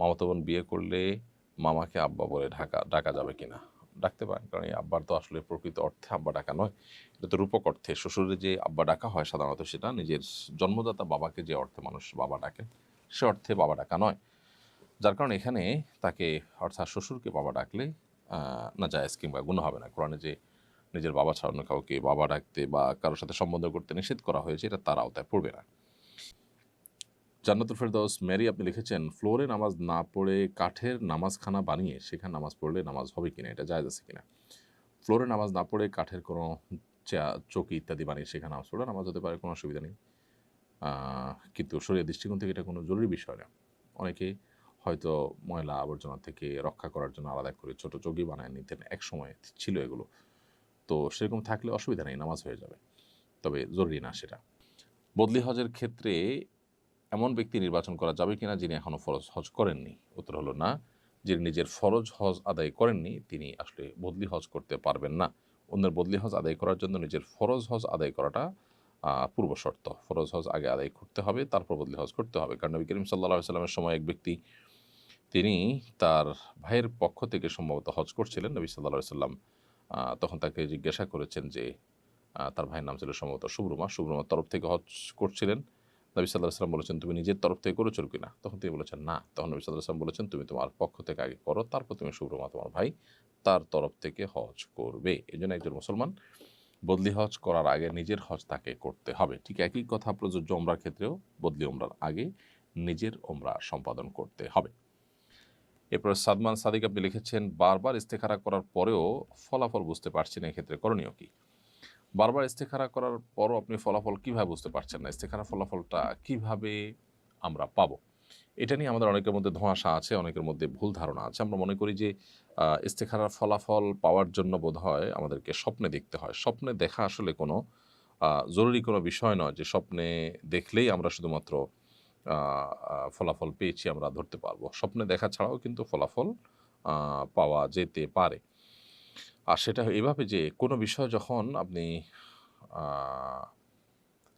মামাতো বোন বিয়ে করলে মামাকে আব্বা বলে ঢাকা, ডাকা যাবে কিনা? ডাকতে পারেন, কারণ এই আব্বার তো আসলে প্রকৃত অর্থে আব্বা ডাকা নয়। এটা তো রূপক অর্থে। শ্বশুরের যে আব্বা ডাকা হয় সাধারণত সেটা নিজের জন্মদাতা বাবাকে যে অর্থে মানুষ বাবা ডাকে, সে অর্থে বাবা ডাকা নয়। যার কারণে এখানে তাকে, অর্থাৎ শ্বশুরকে বাবা ডাকলে না জায়েজ কিংবা গুণ হবে না। কোরআনে যে নিজের বাবা ছাড়া অন্য কাউকে বাবা ডাকতে বা কারোর সাথে সম্বন্ধ করতে নিষেধ করা হয়েছে, এটা তার আওতায় পড়বে না। জান্নাতুল ফেরদৌস মেরি, আপনি লিখেছেন, ফ্লোরে নামাজ না পড়ে কাঠের নামাজখানা বানিয়ে সেখানে নামাজ পড়লে নামাজ হবে কিনা, এটা জায়েজ আছে কিনা? ফ্লোরে নামাজ না পড়ে কাঠের কোনো চৌকি ইত্যাদি বানিয়ে সেখানে নামাজ পড়লে নামাজ হতে পারে, কোনো অসুবিধা নেই। কিন্তু শরীরের দৃষ্টিকোণ থেকে এটা কোনো জরুরি বিষয় না। অনেকে হয়তো ময়লা আবর্জনা থেকে রক্ষা করার জন্য আলাদা করে ছোট চৌকি বানায় নিতেন, এক সময় ছিল এগুলো। তো সেরকম থাকলে অসুবিধা নেই, নামাজ হয়ে যাবে। তবে জরুরি না সেটা। বদলি হজের ক্ষেত্রে এমন ব্যক্তি নির্বাচন করা যাবে কিনা যিনি এখনও ফরজ হজ করেননি? উত্তর হলো না। যিনি নিজের ফরজ হজ আদায় করেননি, তিনি আসলে বদলি হজ করতে পারবেন না। অন্যের বদলি হজ আদায় করার জন্য নিজের ফরজ হজ আদায় করাটা পূর্ব শর্ত। ফরজ হজ আগে আদায় করতে হবে, তারপর বদলি হজ করতে হবে। কারণ নবী করিম সাল্লাহ সাল্লামের সময় এক ব্যক্তি, তিনি তার ভাইয়ের পক্ষ থেকে সম্ভবত হজ করছিলেন। নবী সাল্লাহ সাল্লাম তখন তাকে জিজ্ঞাসা করেছেন যে তার ভাইয়ের নাম ছিল সম্ভবত শুভ্রমা শুভ্রমার তরফ থেকে হজ করছিলেন। নবী সাল্লাহ সাল্লাম বলেছেন, তুমি নিজের তরফ থেকে করেছ কিনা তখন তিনি বলেছেন, না। তখন নবী সাল্লাহ সাল্লাম বলেছেন, তুমি তোমার পক্ষ থেকে আগে করো, তারপর তুমি শুভ্রমা তোমার ভাই তার তরফ থেকে হজ করবে। এই জন্য একজন মুসলমান বদলি হজ করার আগে নিজের হজ তাকে করতে হবে। ঠিক একই কথা প্রযোজ্য ওমরার ক্ষেত্রেও, বদলি ওমরার আগে নিজের ওমরা সম্পাদন করতে হবে। এরপর সাদমান সাদিক আপনি লিখেছেন, বারবার ইস্তেখারা করার পরেও ফলাফল বুঝতে পারছি না, এক্ষেত্রে করণীয় কি? বারবার ইস্তেখারা করার পরও আপনি ফলাফল কীভাবে বুঝতে পারছেন না? ইস্তেখারা ফলাফলটা কীভাবে আমরা পাবো? এটা নিয়ে আমাদের অনেকের মধ্যে ধোঁয়াশা আছে, অনেকের মধ্যে ভুল ধারণা আছে। আমরা মনে করি যে ইস্তেখারার ফলাফল পাওয়ার জন্য বোধ হয় আমাদেরকে স্বপ্নে দেখতে হয়। স্বপ্নে দেখা আসলে কোনো জরুরি কোনো বিষয় নয় যে স্বপ্নে দেখলেই আমরা শুধুমাত্র ফলাফল পেয়েছি, আমরা ধরতে পারব। স্বপ্নে দেখা ছাড়াও কিন্তু ফলাফল পাওয়া যেতে পারে। আর সেটা এভাবে যে কোনো বিষয় যখন আপনি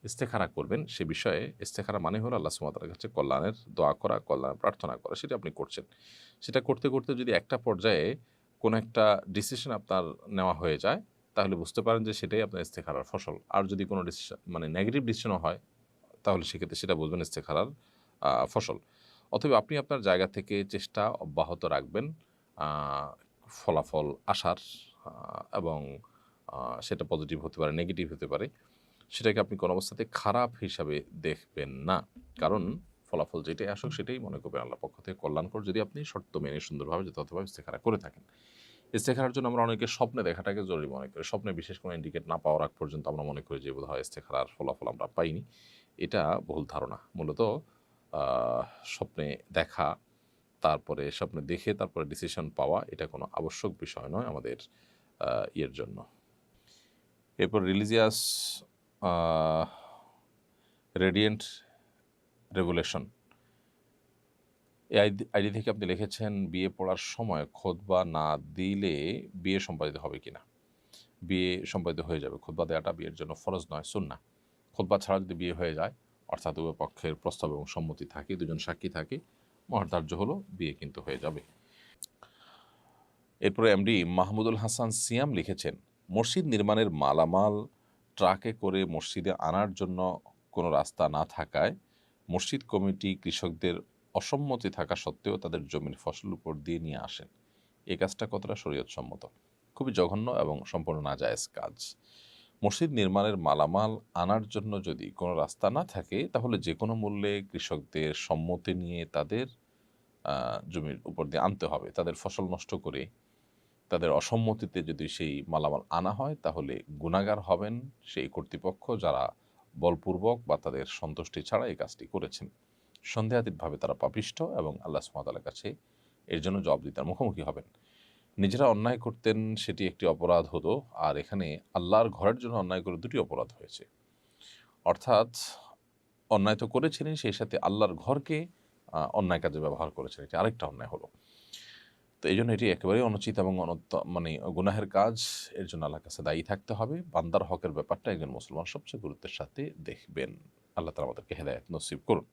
ইস্তেখারা করবেন, সে বিষয়ে ইস্তেখারা মানে হলো আল্লাহ সুমাতার কাছে কল্যাণের দোয়া করা, কল্যাণ প্রার্থনা করা, সেটা আপনি করছেন। সেটা করতে করতে যদি একটা পর্যায়ে কোনো একটা ডিসিশন আপনার নেওয়া হয়ে যায়, তাহলে বুঝতে পারেন যে সেটাই আপনার ইস্তেখারার ফসল। আর যদি কোনো ডিসিশন মানে নেগেটিভ ডিসিশনও হয়, তাহলে সেক্ষেত্রে সেটা বুঝবেন ইস্তেখারার ফসল। অথবা আপনি আপনার জায়গা থেকে চেষ্টা অব্যাহত রাখবেন ফলাফল আসার এবং সেটা পজিটিভ হতে পারে নেগেটিভ হতে পারে, সেটাকে আপনি কোনো অবস্থাতে খারাপ হিসাবে দেখবেন না। কারণ ফলাফল যেটাই আসুক, সেটাই মনে করবেন আল্লাহ পক্ষ থেকে কল্যাণকর। যদি আপনি শর্ত মেনে সুন্দরভাবে, যথাযথভাবে ইস্তেখারা করে থাকেন। ইস্তেখারার জন্য আমরা অনেকে স্বপ্নে দেখাটাকে জরুরি মনে করি। স্বপ্নে বিশেষ কোনো ইন্ডিকেট না পাওয়ার আগ পর্যন্ত আমরা মনে করি যে বোধ হয় ইস্তেখারার ফলাফল আমরা পাইনি। এটা ভুল ধারণা। মূলত স্বপ্নে দেখা তারপরে স্বপ্নে দেখে তারপরে ডিসিশন পাওয়া, এটা কোনো আবশ্যক বিষয় নয় আমাদের ইয়ের জন্য। এরপর রিলিজিয়াস রেডিয়েন্ট রেগুলেশন এই আইডি থেকে আপনি লিখেছেন, বিয়ে পড়ার সময় খোদবা না দিলে বিয়ে সম্পাদিত হবে কি না বিয়ে সম্পাদিত হয়ে যাবে। খোদবা দেওয়াটা বিয়ের জন্য ফরজ নয় সুন্না খোদবা ছাড়া যদি বিয়ে হয়ে যায়, অর্থাৎ উভয় পক্ষের প্রস্তাব এবং সম্মতি থাকে, দুজন সাক্ষী থাকে মহার্ধার্য হলো, বিয়ে কিন্তু হয়ে যাবে। এরপরে এমডি মাহমুদুল হাসান সিয়াম লিখেছেন, মসজিদ নির্মাণের মালামাল ট্রাকে করে মসজিদে আনার জন্য কোনো রাস্তা না থাকায় মসজিদ কমিটি কৃষকদের অসম্মতি থাকা সত্ত্বেও তাদের জমির ফসল উপর দিয়ে নিয়ে আসেন। এই কাজটা কতটা শরীয়তসম্মত? খুবই জঘন্য এবং সম্পূর্ণ নাজায়েজ কাজ। মসজিদ নির্মাণের মালামাল আনার জন্য যদি কোনো রাস্তা না থাকে, তাহলে যে কোনো মূল্যে কৃষকদের সম্মতি নিয়ে তাদের জমির উপর দিয়ে আনতে হবে। তাদের ফসল নষ্ট করে তাদের অসম্মতিতে যদি সেই মালামাল আনা হয়, তাহলে গুণাগার হবেন সেই কর্তৃপক্ষ যারা বলপূর্বক বা তাদের সন্তুষ্টি ছাড়া এই কাজটি করেছেন। সন্দেহাতীতভাবে তারা পাপিষ্ট এবং আল্লাহ সুমাতালার কাছে এর জন্য জবাবদিতার মুখোমুখি হবেন। নিজেরা অন্যায় করতেন সেটি একটি অপরাধ হতো, আর এখানে আল্লাহর ঘরের জন্য অন্যায় করে দুটি অপরাধ হয়েছে। অর্থাৎ, অন্যায় তো করেছিলেন, সেই সাথে আল্লাহর ঘরকে অন্যায় কাজে ব্যবহার করেছেন। এটি আরেকটা অন্যায় হলো। তো এই জন্য এটি একেবারেই অনুচিত এবং অনত মানে গুনাহের কাজ, এর জন্য আল্লাহর কাছে দায়ী থাকতে হবে। বান্দার হকের ব্যাপারটা একজন মুসলমান সবচেয়ে গুরুত্বের সাথে দেখবেন। আল্লাহ তালা আমাদেরকে হেদায়ত নসিব করুন।